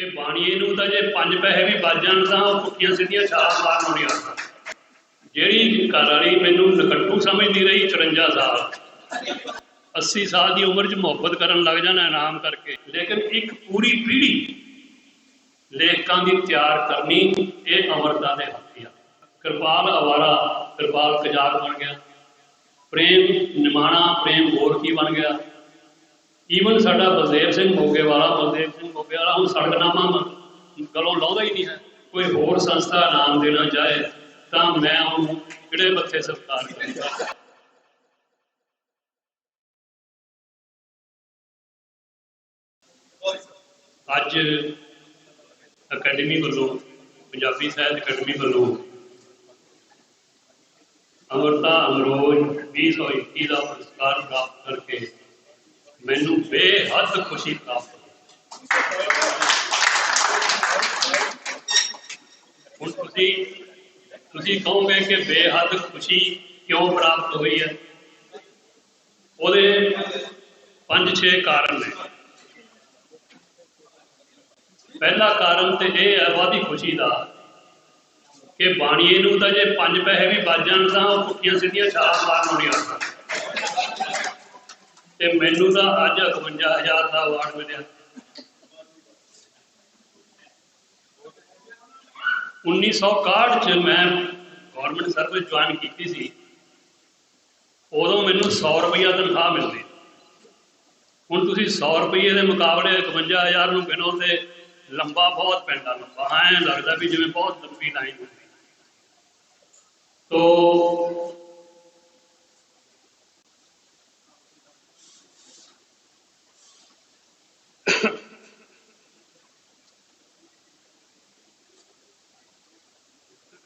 ਕਿ ਬਾਣੀਏ ਨੂੰ ਤਾਂ ਜੇ ਪੰਜ ਪੈਸੇ ਵੀ ਵੱਜ ਜਾਣ ਤਾਂ ਉਹ ਪੁੱਠੀਆਂ ਸਿੱਧੀਆਂ ਛਾਲਾਂ ਮਾਰਨ ਨਹੀਂ ਆਉਂਦਾ। ਜਿਹੜੀ ਘਰ ਵਾਲੀ ਮੈਨੂੰ ਨਕੱਟੂ ਸਮਝਦੀ ਰਹੀ 54 ਸਾਲ। 80 ਸਾਲ ਦੀ ਉਮਰ 'ਚ ਮੁਹੱਬਤ ਕਰਨ ਲੱਗ ਜਾਣਾ ਆਰਾਮ ਕਰਕੇ। ਲੇਕਿਨ ਇੱਕ ਪੂਰੀ ਪੀੜ੍ਹੀ ਲੇਖਕਾਂ ਦੀ ਤਿਆਰ ਕਰਨੀ ਇਹ ਅਮਰਤਾ ਦੇ ਹੱਥੀ ਆ। ਕਿਰਪਾਲ ਅਵਾਰਾ, ਕਿਰਪਾਲ ਕਜਾਕ ਬਣ ਗਿਆ। ਪ੍ਰੇਮ ਨਿਮਾਣਾ, ਪ੍ਰੇਮ ਹੋਰ ਕੀ ਬਣ ਗਿਆ। ਈਵਨ ਸਾਡਾ ਬਲਦੇਵ ਸਿੰਘ ਮੋਗੇ ਵਾਲਾ ਬਲਦੇਵ ਸਿੰਘ ਮੋਗੇ ਵਾਲਾ ਹੁਣ ਸੜਕਨਾਮਾ ਮ- ਗਲੋਂ ਲਾਉਂਦਾ ਹੀ ਨਹੀਂ ਹੈ ਕੋਈ ਹੋਰ ਸੰਸਥਾ ਨਾਮ ਦੇਣਾ ਚਾਹੇ ਤਾਂ ਮੈਂ ਉਹਨੂੰ ਕਿਹੜੇ ਬੱਥੇ ਸਤਿਕਾਰ ਕਰਾਂਗਾ ਅੱਜ ਅਕੈਡਮੀ ਵੱਲੋਂ ਪੰਜਾਬੀ ਸਾਹਿਤ ਅਕੈਡਮੀ ਵੱਲੋਂ ਅਮਰਤਾ ਅਮਰੋਜ 2021 ਦਾ ਪੁਰਸਕਾਰ ਪ੍ਰਾਪਤ ਕਰਕੇ ਮੈਨੂੰ ਬੇਹੱਦ ਖੁਸ਼ੀ ਪ੍ਰਾਪਤ ਹੋਈ। ਹੁਣ ਤੁਸੀਂ ਤੁਸੀਂ ਕਹੋਗੇ ਕਿ ਬੇਹੱਦ ਖੁਸ਼ੀ ਕਿਉਂ ਪ੍ਰਾਪਤ ਹੋਈ ਹੈ? ਉਹਦੇ ਪੰਜ ਛੇ ਕਾਰਨ ਨੇ। ਪਹਿਲਾ ਕਾਰਨ ਤੇ ਇਹ ਹੈ ਵਾਦੀ ਖੁਸ਼ੀ ਦਾ ਕਿ ਬਾਣੀਏ ਨੂੰ ਤਾਂ ਜੇ ਪੰਜ ਪੈਸੇ ਵੀ ਵੱਜ ਜਾਣ ਤਾਂ ਉਹ ਭੁੱਖੀਆਂ ਸਿੱਧੀਆਂ ਛਾਲਾਂ ਮਾਰਨ ਨਹੀਂ ਆਉਂਦਾ ਤੇ ਮੈਨੂੰ ਤਾਂ ਅੱਜ 51000 ਦਾ ਅਵਾਰਡ ਮਿਲਿਆ। 1961 ਚ ਮੈਂ ਗਵਰਨਮੈਂਟ ਸਰਵਿਸ ਜੁਆਇਨ ਕੀਤੀ ਸੀ। ਉਦੋਂ ਮੈਨੂੰ 100 ਰੁਪਈਆ ਤਨਖਾਹ ਮਿਲਦੀ। ਹੁਣ ਤੁਸੀਂ 100 ਰੁਪਏ ਦੇ ਮੁਕਾਬਲੇ 51000 ਨੂੰ ਗਿਣੋ ਤੇ ਲੰਬਾ ਬਹੁਤ ਪੈਂਦਾ, ਲੰਬਾ। ਐਂ ਲੱਗਦਾ ਵੀ ਜਿਵੇਂ ਬਹੁਤ ਲੰਬੀ ਲਾਈਨ ਹੁੰਦੀ। ਤੋ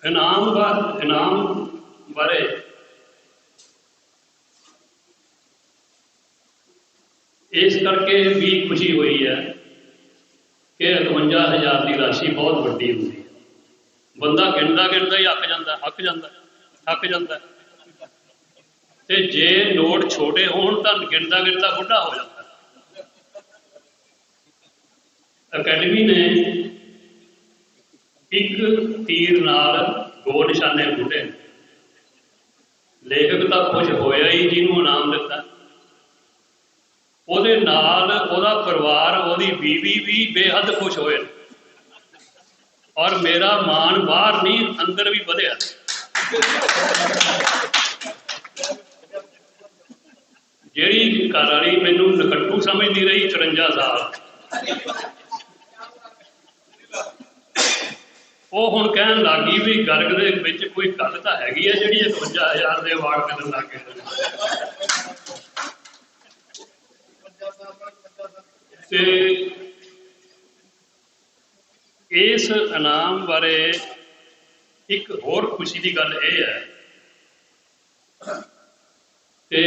ਇਨਾਮ ਦਾ ਇਨਾਮ ਬਾਰੇ ਇਸ ਕਰਕੇ ਵੀ ਖੁਸ਼ੀ ਹੋਈ ਹੈ ਕਿ 51000 ਦੀ ਰਾਸ਼ੀ ਬਹੁਤ ਵੱਡੀ ਹੁੰਦੀ ਹੈ। ਬੰਦਾ ਗਿਣਦਾ ਗਿਣਦਾ ਹੀ ਅੱਕ ਜਾਂਦਾ ਹੱਕ ਜਾਂਦਾ ਥੱਕ ਜਾਂਦਾ। ਤੇ ਜੇ ਨੋਟ ਛੋਟੇ ਹੋਣ ਤਾਂ ਗਿਣਦਾ ਗਿਣਦਾ ਬੁੱਢਾ ਹੋ ਜਾਂਦਾ। ਅਕੈਡਮੀ ਨੇ ਇੱਕ ਤੀਰ ਨਾਲ ਦੋ ਨਿਸ਼ਾਨੇ ਬੁੱਢੇ। ਲੇਖਕ ਤਾਂ ਖੁਸ਼ ਹੋਇਆ ਹੀ ਜਿਹਨੂੰ ਇਨਾਮ ਦਿੱਤਾ। ਉਹਦੇ ਨਾਲ ਉਹਦਾ ਪਰਿਵਾਰ, ਉਹਦੀ ਬੀਵੀ ਵੀ ਬੇਹੱਦ ਖੁਸ਼ ਹੋਏ। ਔਰ ਮੇਰਾ ਮਾਣ ਬਾਹਰ ਨਹੀਂ, ਅੰਦਰ ਵੀ ਵਧਿਆ। ਜਿਹੜੀ ਘਰ ਵਾਲੀ ਮੈਨੂੰ ਨਕਟੂ ਸਮਝਦੀ ਰਹੀ 54 ਸਾਲ। ਉਹ ਹੁਣ ਕਹਿਣ ਲੱਗੀ ਵੀ ਗਰਗ ਦੇ ਵਿੱਚ ਕੋਈ ਗੱਲ ਤਾਂ ਹੈਗੀ ਹੈ ਜਿਹੜੀ ਇਹ 51000 ਦੇ ਅਵਾਰਡ ਮਿਲਣ ਲੱਗ ਗਏ। ਤੇ ਇਸ ਇਨਾਮ ਬਾਰੇ ਇੱਕ ਹੋਰ ਖੁਸ਼ੀ ਦੀ ਗੱਲ ਇਹ ਹੈ ਤੇ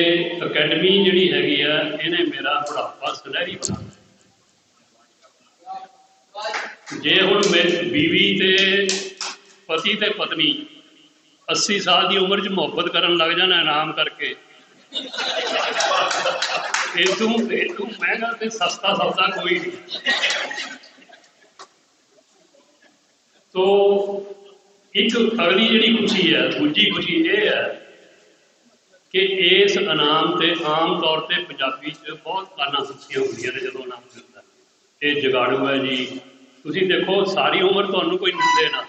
ਅਕੈਡਮੀ ਜਿਹੜੀ ਹੈਗੀ ਆ, ਇਹਨੇ ਮੇਰਾ ਬੁਢਾਪਾ ਸੁਨਹਿਰੀ ਬਣਾ ਜੇ ਹੁਣ ਮੇਰੀ ਬੀਵੀ ਤੇ ਪਤੀ ਤੇ ਪਤਨੀ 80 ਸਾਲ ਦੀ ਉਮਰ 'ਚ ਮੁਹੱਬਤ ਕਰਨ ਲੱਗ ਜਾਣ ਆਰਾਮ ਕਰਕੇ ਇਹ ਤੂੰ ਇਹ ਤੂੰ ਮਹਿੰਗਾ ਤੇ ਸਸਤਾ ਸੌਦਾ ਕੋਈ ਨਹੀਂ। ਤੋ ਇੱਕ ਅਗਲੀ ਜਿਹੜੀ ਖੁਸ਼ੀ ਹੈ, ਦੂਜੀ ਖੁਸ਼ੀ ਇਹ ਹੈ ਕਿ ਇਸ ਇਨਾਮ ਤੇ ਆਮ ਤੌਰ ਤੇ ਪੰਜਾਬੀ 'ਚ ਬਹੁਤ ਕਾਨਾਂ ਸੁੱਖੀਆਂ ਹੁੰਦੀਆਂ ਨੇ ਜਦੋਂ ਇਨਾਮ ਮਿਲਦਾ। ਇਹ ਜਗਾੜੂ ਹੈ ਜੀ ਤੁਸੀਂ ਦੇਖੋ, ਸਾਰੀ ਉਮਰ ਤੁਹਾਨੂੰ ਕੋਈ ਨਿੰਦੇ ਨਾ।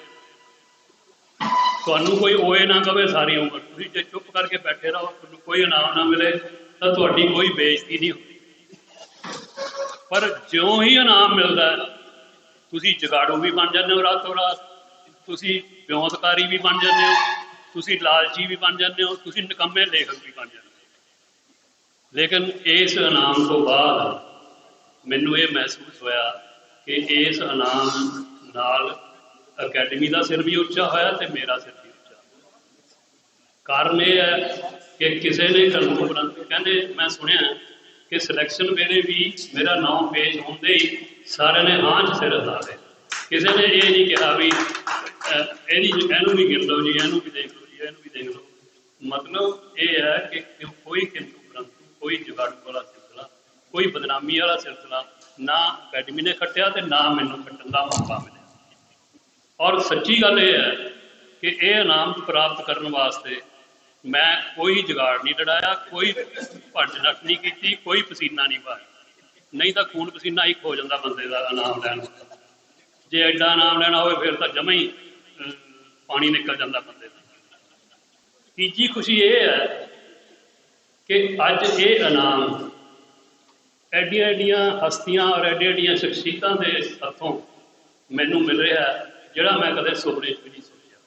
ਤੁਹਾਨੂੰ ਕੋਈ ਓਏ ਨਾ ਕਵੇ ਸਾਰੀ ਉਮਰ। ਤੁਸੀਂ ਜੇ ਚੁੱਪ ਕਰਕੇ ਬੈਠੇ ਰਹੋ, ਤੁਹਾਨੂੰ ਕੋਈ ਇਨਾਮ ਨਾ ਮਿਲੇ, ਤਾਂ ਤੁਹਾਡੀ ਕੋਈ ਬੇਇੱਜ਼ਤੀ ਨਹੀਂ ਹੁੰਦੀ। ਪਰ ਜਿਉਂ ਹੀ ਇਨਾਮ ਮਿਲਦਾ ਤੁਸੀਂ ਜਗਾੜੂ ਵੀ ਬਣ ਜਾਂਦੇ ਹੋ ਰਾਤੋਂ ਰਾਤ। ਤੁਸੀਂ ਵਿਉਂਤਕਾਰੀ ਵੀ ਬਣ ਜਾਂਦੇ ਹੋ। ਤੁਸੀਂ ਲਾਲਚੀ ਵੀ ਬਣ ਜਾਂਦੇ ਹੋ। ਤੁਸੀਂ ਨਿਕੰਮੇ ਲੇਖਕ ਵੀ ਬਣ ਜਾਂਦੇ ਹੋ। ਲੇਕਿਨ ਇਸ ਇਨਾਮ ਤੋਂ ਬਾਅਦ ਮੈਨੂੰ ਇਹ ਮਹਿਸੂਸ ਹੋਇਆ ਕਿ ਇਸ ਇਨਾਮ ਨਾਲ ਅਕੈਡਮੀ ਦਾ ਸਿਰ ਵੀ ਉੱਚਾ ਹੋਇਆ ਤੇ ਮੇਰਾ ਸਿਰ ਵੀ ਉੱਚਾ ਕਾਰਨ ਇਹ ਹੈ ਕਿ ਕਿਸੇ ਨੇ ਕਾਨੂੰਨ ਕਹਿੰਦੇ, ਮੈਂ ਸੁਣਿਆ ਕਿ ਸਿਲੈਕਸ਼ਨ ਵੇਲੇ ਵੀ ਮੇਰਾ ਨਾਮ ਪੇਸ਼ ਹੁੰਦੇ ਹੀ ਸਾਰਿਆਂ ਨੇ ਹਾਂ ਚ ਸਿਰ ਹਿਲਾ ਕਿਸੇ ਨੇ ਇਹ ਨਹੀਂ ਕਿਹਾ ਵੀ ਇਹਦੀ ਇਹਨੂੰ ਵੀ ਗਿਣ ਲਓ ਜੀ, ਇਹਨੂੰ ਵੀ ਦੇਖ ਲਓ ਜੀ, ਇਹਨੂੰ ਵੀ ਦੇਖ ਲਓ। ਮਤਲਬ ਇਹ ਹੈ ਕਿ ਕੋਈ ਕਿੰਤੂ ਪਰੰਤੂ, ਕੋਈ ਜੁਗਾੜੂ ਵਾਲਾ ਸਿਲਸਿਲਾ ਕੋਈ ਬਦਨਾਮੀ ਵਾਲਾ ਸਿਲਸਿਲਾ ਨਾ ਅਕੈਡਮੀ ਨੇ ਖੱਟਿਆ ਤੇ ਨਾ ਮੈਨੂੰ ਖੱਟਣ ਦਾ ਮੌਕਾ ਮਿਲਿਆ। ਔਰ ਸੱਚੀ ਗੱਲ ਇਹ ਹੈ ਕਿ ਇਹ ਇਨਾਮ ਪ੍ਰਾਪਤ ਕਰਨ ਵਾਸਤੇ ਮੈਂ ਕੋਈ ਜਗਾੜ ਨਹੀਂ ਲੜਾਇਆ, ਕੋਈ ਭੱਜ ਨੱਠ ਨਹੀਂ ਕੀਤੀ, ਕੋਈ ਪਸੀਨਾ ਨਹੀਂ ਪਾਇਆ ਨਹੀਂ ਤਾਂ ਖੂਨ ਪਸੀਨਾ ਇੱਕ ਹੋ ਜਾਂਦਾ ਬੰਦੇ ਦਾ ਇਨਾਮ ਲੈਣ ਜੇ ਐਡਾ ਇਨਾਮ ਲੈਣਾ ਹੋਵੇ, ਫਿਰ ਤਾਂ ਜਮਾ ਹੀ ਪਾਣੀ ਨਿਕਲ ਜਾਂਦਾ ਬੰਦੇ ਦਾ। ਤੀਜੀ ਖੁਸ਼ੀ ਇਹ ਹੈ ਕਿ ਅੱਜ ਇਹ ਇਨਾਮ ਐਡੀਆਂ ਐਡੀਆਂ ਹਸਤੀਆਂ ਔਰ ਐਡੀਆਂ ਐਡੀਆਂ ਸ਼ਖਸੀਅਤਾਂ ਦੇ ਹੱਥੋਂ ਮੈਨੂੰ ਮਿਲ ਰਿਹਾ ਜਿਹੜਾ ਮੈਂ ਕਦੇ ਸੁਪਨੇ 'ਚ ਵੀ ਨਹੀਂ ਸੋਚਿਆ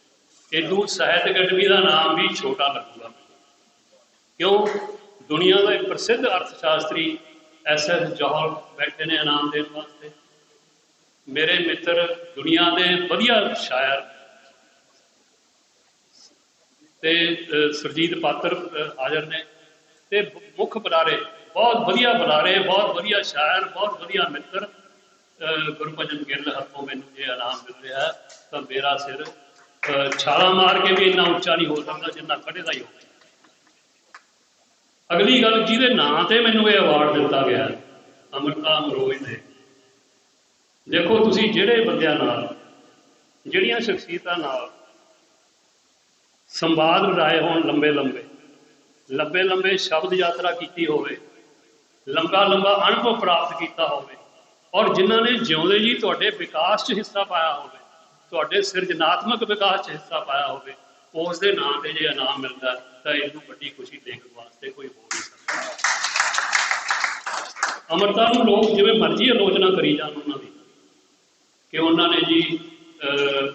ਇਦੋਂ ਸਾਹਿਤ ਅਕੈਡਮੀ ਦਾ ਨਾਮ ਵੀ ਛੋਟਾ ਲੱਗੂਗਾ ਕਿਉਂ? ਦੁਨੀਆ ਦਾ ਇੱਕ ਪ੍ਰਸਿੱਧ ਅਰਥ ਐਸ ਐਸ ਜੌਹਰ ਬੈਠੇ ਨੇ ਇਨਾਮ ਦੇਣ ਵਾਸਤੇ। ਮੇਰੇ ਮਿੱਤਰ ਦੁਨੀਆ ਦੇ ਵਧੀਆ ਸ਼ਾਇਰ। ਤੇ ਅ, ਸੁਰਜੀਤ ਪਾਤਰ ਹਾਜ਼ਰ ਨੇ। ਤੇ ਮੁੱਖ ਬੁਲਾਰੇ ਬਹੁਤ ਵਧੀਆ ਬੁਲਾਰੇ ਬਹੁਤ ਵਧੀਆ ਸ਼ਾਇਰ ਬਹੁਤ ਵਧੀਆ ਮਿੱਤਰ। ਅ, ਗੁਰਭਜਨ ਗਿੱਲ ਹੱਥੋਂ ਮੈਨੂੰ ਇਹ ਇਨਾਮ ਮਿਲ ਰਿਹਾ ਤਾਂ ਮੇਰਾ ਸਿਰ ਅ, ਛਾਲਾ ਮਾਰ ਕੇ ਵੀ ਇੰਨਾ ਉੱਚਾ ਨਹੀਂ ਹੋ ਸਕਦਾ ਜਿੰਨਾ ਖੜੇ ਦਾ ਹੀ ਹੋ ਅਗਲੀ ਗੱਲ ਜਿਹਦੇ ਨਾਂ ਤੇ ਮੈਨੂੰ ਇਹ ਅਵਾਰਡ ਦਿੱਤਾ ਗਿਆ ਹੈ, ਅਮਰਤਾ ਅਮਰੋਜ ਨੇ ਦੇਖੋ ਤੁਸੀਂ ਜਿਹੜੇ ਬੰਦਿਆਂ ਨਾਲ ਜਿਹੜੀਆਂ ਸ਼ਖਸੀਅਤਾਂ ਨਾਲ ਸੰਵਾਦ ਰਾਏ ਹੋਣ ਲੰਬੇ ਲੰਬੇ ਲੰਬੇ ਲੰਬੇ ਸ਼ਬਦ ਯਾਤਰਾ ਕੀਤੀ ਹੋਵੇ ਲੰਬਾ ਲੰਬਾ ਅਨੁਭਵ ਪ੍ਰਾਪਤ ਕੀਤਾ ਹੋਵੇ ਔਰ ਜਿਨ੍ਹਾਂ ਨੇ ਜਿਉਂਦੇ ਜੀ ਤੁਹਾਡੇ ਵਿਕਾਸ 'ਚ ਹਿੱਸਾ ਪਾਇਆ ਹੋਵੇ ਤੁਹਾਡੇ ਸਿਰਜਣਾਤਮਕ ਵਿਕਾਸ 'ਚ ਹਿੱਸਾ ਪਾਇਆ ਹੋਵੇ ਉਸ ਦੇ ਨਾਂ ਤੇ ਜੇ ਇਨਾਮ ਮਿਲਦਾ ਤਾਂ ਇਸ ਨੂੰ ਵੱਡੀ ਖੁਸ਼ੀ ਦੇਖਣ ਵਾਸਤੇ ਕੋਈ ਹੋ ਨਹੀਂ ਸਕਦਾ ਅਮਰਤਾ ਨੂੰ ਲੋਕ ਜਿਵੇਂ ਮਰਜ਼ੀ ਆਲੋਚਨਾ ਕਰੀ ਜਾਣ ਉਹਨਾਂ ਦੀ। ਕਿ ਉਹਨਾਂ ਨੇ ਜੀ ਅਹ,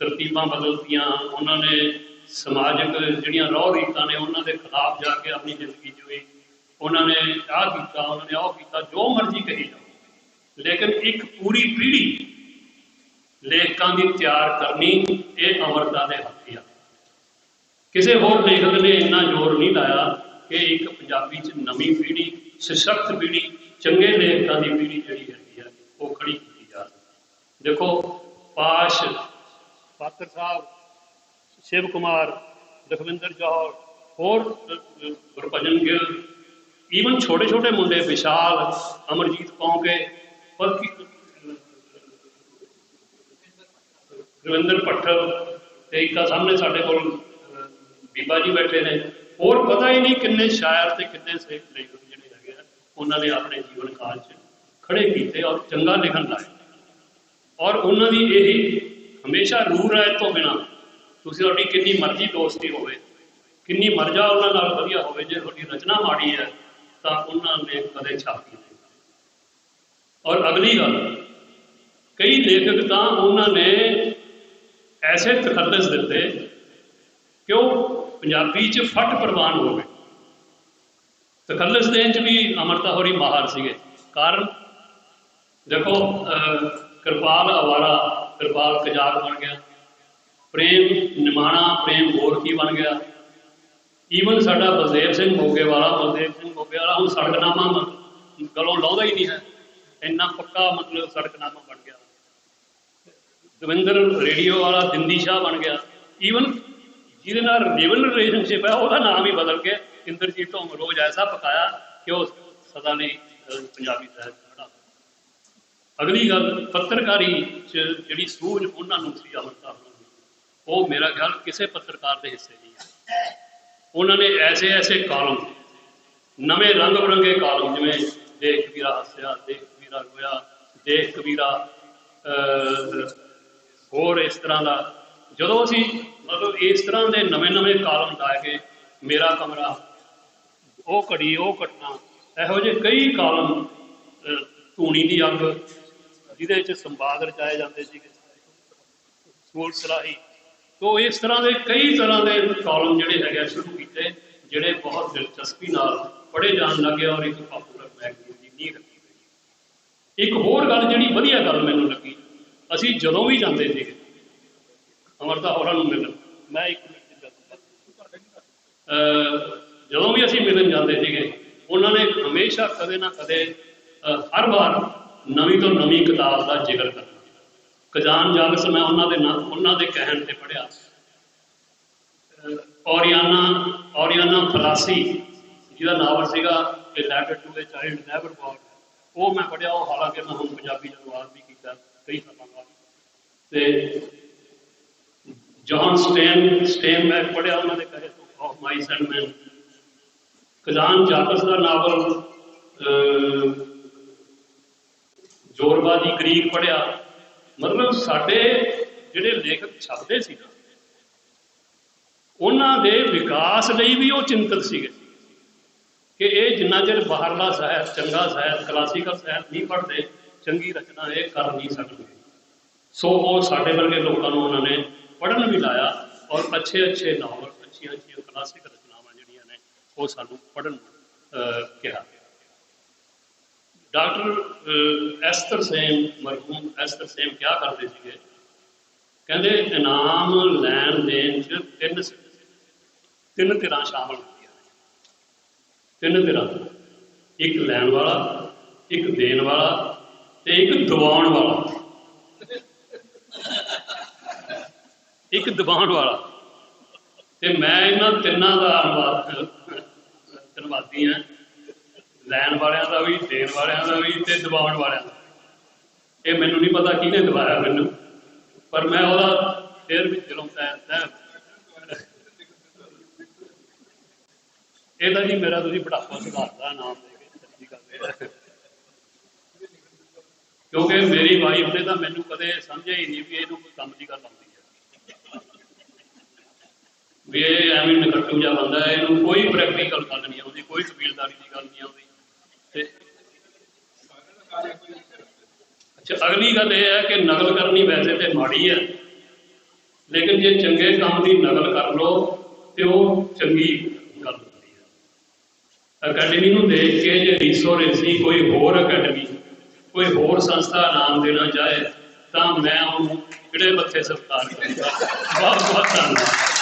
ਤਰਤੀਬਾਂ ਬਦਲਤੀਆਂ ਉਹਨਾਂ ਨੇ ਸਮਾਜਿਕ ਜਿਹੜੀਆਂ ਰੌਹ ਰੀਤਾਂ ਨੇ ਉਹਨਾਂ ਦੇ ਖਿਲਾਫ ਜਾ ਕੇ ਆਪਣੀ ਜ਼ਿੰਦਗੀ ਉਹਨਾਂ ਨੇ ਆਹ ਕੀਤਾ, ਉਹਨਾਂ ਨੇ ਉਹ ਕੀਤਾ, ਜੋ ਮਰਜ਼ੀ ਕਹੀ ਜਾਓ। ਲੇਕਿਨ ਇੱਕ ਪੂਰੀ ਪੀੜ੍ਹੀ ਲੇਖਕਾਂ ਦੀ ਤਿਆਰ ਕਰਨੀ ਇਹ ਅਮਰਤਾ ਦੇ ਹੱਥ ਆ। ਕਿਸੇ ਹੋਰ ਲੇਖਕ ਨੇ ਇੰਨਾ ਜ਼ੋਰ ਨਹੀਂ ਲਾਇਆ ਕਿ ਇੱਕ ਪੰਜਾਬੀ 'ਚ ਨਵੀਂ ਪੀੜ੍ਹੀ, ਸਸ਼ਕਤ ਪੀੜ੍ਹੀ, ਚੰਗੇ ਲੇਖਕਾਂ ਦੀ ਪੀੜ੍ਹੀ ਜਿਹੜੀ ਹੈਗੀ ਆ, ਉਹ ਖੜੀ ਕੀਤੀ ਜਾ ਸਕੇ ਦੇਖੋ, ਪਾਸ਼ ਪਾਤਰ ਸਾਹਿਬ, ਸ਼ਿਵ ਕੁਮਾਰ, ਲਖਵਿੰਦਰ ਜੌਹਰ, ਹੋਰ ਗੁਰਭਜਨ ਗਿੱਲ ਈਵਨ ਛੋਟੇ ਛੋਟੇ ਮੁੰਡੇ ਵਿਸ਼ਾਲ, ਅਮਰਜੀਤ ਕੌਂਕੇ ਬਲਕਿ ਰਵਿੰਦਰ ਪੱਠਲ ਤੇ ਇੱਕ ਸਾਹਮਣੇ ਸਾਡੇ ਕੋਲ ਬੀਬਾ ਜੀ ਬੈਠੇ ਨੇ। ਹੋਰ ਪਤਾ ਹੀ ਨਹੀਂ ਕਿੰਨੇ ਸ਼ਾਇਰ ਤੇ ਕਿੰਨੇ ਸੇ ਲੇਖਕ ਜਿਹੜੇ ਹੈਗੇ ਆ। ਉਹਨਾਂ ਨੇ ਆਪਣੇ ਜੀਵਨ ਕਾਲ 'ਚ ਖੜੇ ਕੀਤੇ ਔਰ ਚੰਗਾ ਲਿਖਣ ਲਾਏ ਔਰ ਉਹਨਾਂ ਦੀ ਇਹ ਹਮੇਸ਼ਾ ਰੂਹ ਰਾਇ ਤੋਂ ਬਿਨਾ ਤੁਸੀਂ ਤੁਹਾਡੀ ਕਿੰਨੀ ਮਰਜ਼ੀ ਦੋਸਤੀ ਹੋਵੇ, ਕਿੰਨੀ ਮਰਜ਼ਾ ਉਹਨਾਂ ਨਾਲ ਵਧੀਆ ਹੋਵੇ, ਜੇ ਤੁਹਾਡੀ ਰਚਨਾ ਮਾੜੀ ਹੈ ਤਾਂ ਉਹਨਾਂ ਨੇ ਕਦੇ ਛਾਪੀ ਨਹੀਂ ਔਰ ਅਗਲੀ ਗੱਲ ਕਈ ਲੇਖਕ ਤਾਂ ਉਹਨਾਂ ਨੇ ਐਸੇ ਤਖੱਲਸ ਦਿੱਤੇ ਕਿ ਉਹ ਪੰਜਾਬੀ 'ਚ ਫਟ ਪ੍ਰਵਾਨ ਹੋ ਗਏ। ਤਖੱਲਸ ਦੇਣ 'ਚ ਵੀ ਅਮਰਤਾ ਹੋਰੀ ਮਾਹਰ ਸੀਗੇ। ਕਾਰਨ? ਦੇਖੋ ਅਹ, ਕਿਰਪਾਲ ਅਵਾਰਾ ਕਿਰਪਾਲ ਕਜਾਕ ਬਣ ਗਿਆ। ਪ੍ਰੇਮ ਨਿਮਾਣਾ ਪ੍ਰੇਮ ਹੋਰ ਕੀ ਬਣ ਗਿਆ? ਈਵਨ ਸਾਡਾ ਬਲਦੇਵ ਸਿੰਘ ਮੋਗੇ ਵਾਲਾ ਹੁਣ ਸੜਕਨਾਮਾ ਗਲੋਂ ਲਾਉਂਦਾ ਹੀ ਨਹੀਂ ਹੈ। ਇੰਨਾ ਪੱਕਾ ਮਤਲਬ ਸੜਕਨਾਮਾ ਬਣ ਗਿਆ। ਦਵਿੰਦਰ ਰੇਡੀਓ ਵਾਲਾ ਦਿੰਦੀ ਸ਼ਾਹ ਬਣ ਗਿਆ। ਈਵਨ ਜਿਹਦੇ ਨਾਲ ਰਿਵਨ ਰਿਲੇਸ਼ਨਸ਼ਿਪ ਹੈ, ਉਹਦਾ ਨਾਮ ਹੀ ਬਦਲ ਕੇ ਇੰਦਰਜੀਤ ਤੋਂ ਰੋਜ਼ ਐਸਾ ਪਕਾਇਆ ਕਿ ਉਹ ਸਦਾ ਲਈ ਪੰਜਾਬੀ ਸਾਹਿਤ ਖੜਾ। ਅਗਲੀ ਗੱਲ, ਪੱਤਰਕਾਰੀ ਚ ਜਿਹੜੀ ਸੂਝ ਉਹਨਾਂ ਨੂੰ ਸੀ ਅਮਰਤਾ ਨੂੰ ਉਹ ਮੇਰਾ ਖਿਆਲ ਕਿਸੇ ਪੱਤਰਕਾਰ ਦੇ ਹਿੱਸੇ ਨਹੀਂ ਹੈ। ਉਹਨਾਂ ਨੇ ਐਸੇ ਐਸੇ ਕਾਲਮ ਨਵੇਂ ਰੰਗ ਬਰੰਗੇ ਕਾਲਮ ਜਿਵੇਂ ਦੇਖ ਕਬੀਰਾ ਹੱਸਿਆ ਦੇਖ ਕਬੀਰਾ ਰੋਇਆ ਦੇਖ ਕਬੀਰਾ ਅਹ, ਹੋਰ ਇਸ ਤਰ੍ਹਾਂ ਦਾ। ਜਦੋਂ ਅਸੀਂ ਮਤਲਬ ਇਸ ਤਰ੍ਹਾਂ ਦੇ ਨਵੇਂ ਨਵੇਂ ਕਾਲਮ ਲਾ ਕੇ ਮੇਰਾ ਕਮਰਾ ਉਹ ਘੜੀ ਉਹ ਘਟਨਾ ਇਹੋ ਜਿਹੇ ਕਈ ਕਾਲਮ ਧੂਣੀ ਦੀ ਅੱਗ ਜਿਹਦੇ ਵਿੱਚ ਸੰਵਾਦ ਰਚਾਏ ਜਾਂਦੇ ਸੀ ਸੂਲ ਸਲਾਹੀ। ਤੋ ਇਸ ਤਰ੍ਹਾਂ ਦੇ ਕਈ ਤਰ੍ਹਾਂ ਦੇ ਕਾਲਮ ਜਿਹੜੇ ਹੈਗੇ ਆ ਸ਼ੁਰੂ ਕੀਤੇ ਜਿਹੜੇ ਬਹੁਤ ਦਿਲਚਸਪੀ ਨਾਲ ਪੜ੍ਹੇ ਜਾਣ ਲੱਗੇ ਔਰ ਇੱਕ ਪਾਪੂਲਰ ਮੈਗਜ਼ੀਨ ਦੀ ਨੀਂਹ ਰੱਖੀ ਗਈ ਇੱਕ ਹੋਰ ਗੱਲ ਜਿਹੜੀ ਵਧੀਆ ਗੱਲ ਮੈਨੂੰ ਲੱਗੀ ਅਸੀਂ ਜਦੋਂ ਵੀ ਜਾਂਦੇ ਸੀਗੇ ਅਮਰਤਾ ਹੋਰਾਂ ਨੂੰ ਮਿਲਣ ਮੈਂ ਇੱਕ ਜਦੋਂ ਵੀ ਅਸੀਂ ਮਿਲਣ ਜਾਂਦੇ ਸੀਗੇ ਉਹਨਾਂ ਨੇ ਹਮੇਸ਼ਾ ਕਦੇ ਨਾ ਕਦੇ ਹਰ ਵਾਰ ਨਵੀਂ ਤੋਂ ਨਵੀਂ ਕਿਤਾਬ ਦਾ ਜ਼ਿਕਰ ਕਰਨਾ। ਖਜ਼ਾਨ ਜਾਗਸ ਮੈਂ ਉਹਨਾਂ ਦੇ ਨਾਂ ਉਹਨਾਂ ਦੇ ਕਹਿਣ ਤੇ ਪੜਿਆ ਔਰੀਆਨਾ ਔਰੀਆਨਾ ਫਲਾਸੀ ਜਿਹਦਾ ਨਾਵਲ ਸੀਗਾ ਕਿ letter to a child never born ਉਹ ਮੈਂ ਪੜਿਆ ਉਹ ਹਾਲਾਂਕਿ ਮੈਂ ਹੁਣ ਪੰਜਾਬੀ ਅਨੁਵਾਦ ਵੀ ਕੀਤਾ ਕਈ ਸਾਲਾਂ ਬਾਅਦ। ਤੇ ਜੌਨ ਸਟੇਨ ਸਟੇਨ ਮੈਂ ਪੜਿਆ ਉਹਨਾਂ ਦੇ ਕਹੇ ਆਫ ਮਾਈ ਸੈਂਡਮੈਨ ਕਜ਼ਾਨ ਜਾਕਸ ਦਾ ਨਾਵਲ ਅਹ, ਜੋਰਬਾਦੀ ਗ੍ਰੀਕ ਪੜਿਆ ਮਤਲਬ ਸਾਡੇ ਜਿਹੜੇ ਲੇਖਕ ਛਪਦੇ ਸੀ ਨਾ ਉਹਨਾਂ ਦੇ ਵਿਕਾਸ ਲਈ ਵੀ ਉਹ ਚਿੰਤਤ ਸੀਗੇ। ਕਿ ਇਹ ਜਿੰਨਾ ਚਿਰ ਬਾਹਰਲਾ ਸਾਹਿਤ ਚੰਗਾ ਸਾਹਿਤ ਕਲਾਸੀਕਲ ਸਾਹਿਤ ਨਹੀਂ ਪੜ੍ਹਦੇ ਚੰਗੀ ਰਚਨਾ ਇਹ ਕਰ ਨਹੀਂ ਸਕਦੇ। ਸੋ ਉਹ ਸਾਡੇ ਵਰਗੇ ਲੋਕਾਂ ਨੂੰ ਉਹਨਾਂ ਨੇ ਪੜ੍ਹਨ ਵੀ ਲਾਇਆ ਔਰ ਅੱਛੇ ਅੱਛੇ ਨਾਵਲ ਅੱਛੀਆਂ ਅੱਛੀਆਂ ਕਲਾਸਿਕ ਰਚਨਾਵਾਂ ਜਿਹੜੀਆਂ ਨੇ ਉਹ ਸਾਨੂੰ ਪੜ੍ਹਨ ਅਹ, ਕਿਹਾ। ਡਾਕਟਰ ਅਹ, ਐਸਤਰ ਸੇਮ ਮਰਹੂਮ ਐਸਤਰ ਸੇਮ ਕੀ ਕਰਦੇ ਸੀਗੇ? ਕਹਿੰਦੇ ਇਨਾਮ ਲੈਣ ਦੇਣ ਚ ਤਿੰਨ ਤਿੰਨ ਧਿਰਾਂ ਸ਼ਾਮਲ ਤਿੰਨ ਧਿਰਾਂ ਇੱਕ ਲੈਣ ਵਾਲਾ, ਇੱਕ ਦੇਣ ਵਾਲਾ ਤੇ ਇੱਕ ਦਿਵਾਉਣ ਵਾਲਾ। ਇੱਕ ਦਬਾਉਣ ਵਾਲਾ। ਤੇ ਮੈਂ ਇਹਨਾਂ ਤਿੰਨਾਂ ਦਾ ਧੰਨਵਾਦ ਧੰਨਵਾਦੀ ਹਾਂ। ਲੈਣ ਵਾਲਿਆਂ ਦਾ ਵੀ, ਦੇਣ ਵਾਲਿਆਂ ਦਾ ਵੀ ਤੇ ਦਬਾਉਣ ਵਾਲਿਆਂ ਦਾ। ਇਹ ਮੈਨੂੰ ਨਹੀਂ ਪਤਾ ਕਿਹਨੇ ਦਵਾਇਆ ਮੈਨੂੰ। ਪਰ ਮੈਂ ਉਹਦਾ ਫੇਰ ਵੀ ਦਿਲੋਂ ਤੈਨ ਤੈ ਇਹਦਾ ਜੀ ਮੇਰਾ ਤੁਸੀਂ ਬੁਢਾਪਾ ਸੁਧਾਰਦਾ ਨਾਮ ਦੇ ਕੇ ਕਿਉਂਕਿ ਮੇਰੀ ਵਾਈਫ ਨੇ ਤਾਂ ਮੈਨੂੰ ਕਦੇ ਸਮਝਿਆ ਹੀ ਨਹੀਂ ਵੀ ਇਹਨੂੰ ਕੋਈ ਕੰਮ ਦੀ ਗੱਲ ਆਉਂਦੀ ਹੈ। ਵੀ ਇਹ ਐਵੇਂ ਨਕਟੂ ਜਿਹਾ ਬੰਦਾ ਹੈ, ਇਹਨੂੰ ਕੋਈ ਪ੍ਰੈਕਟੀਕਲ ਗੱਲ ਨਹੀਂ ਆਉਂਦੀ, ਕੋਈ ਕਬੀਲਦਾਰੀ ਦੀ ਗੱਲ ਨਹੀਂ ਆਉਂਦੀ। ਤੇ ਅੱਛਾ, ਅਗਲੀ ਗੱਲ ਇਹ ਹੈ ਕਿ ਨਕਲ ਕਰਨੀ ਵੈਸੇ ਤੇ ਮਾੜੀ ਹੈ, ਲੇਕਿਨ ਜੇ ਚੰਗੇ ਕੰਮ ਦੀ ਨਕਲ ਕਰ ਲੋ ਤੇ ਉਹ ਚੰਗੀ ਅਕੈਡਮੀ ਨੂੰ ਦੇਖ ਕੇ ਜੇ ਰੀਸੋ ਰੇਸੀ ਕੋਈ ਹੋਰ ਅਕੈਡਮੀ, ਕੋਈ ਹੋਰ ਸੰਸਥਾ ਨਾਮ ਦੇਣਾ ਚਾਹੇ, ਤਾਂ ਮੈਂ ਉਹਨੂੰ ਕਿਹੜੇ ਮੱਥੇ ਸਤਿਕਾਰ ਕਰਾਂਗਾ। ਬਹੁਤ ਬਹੁਤ ਧੰਨਵਾਦ।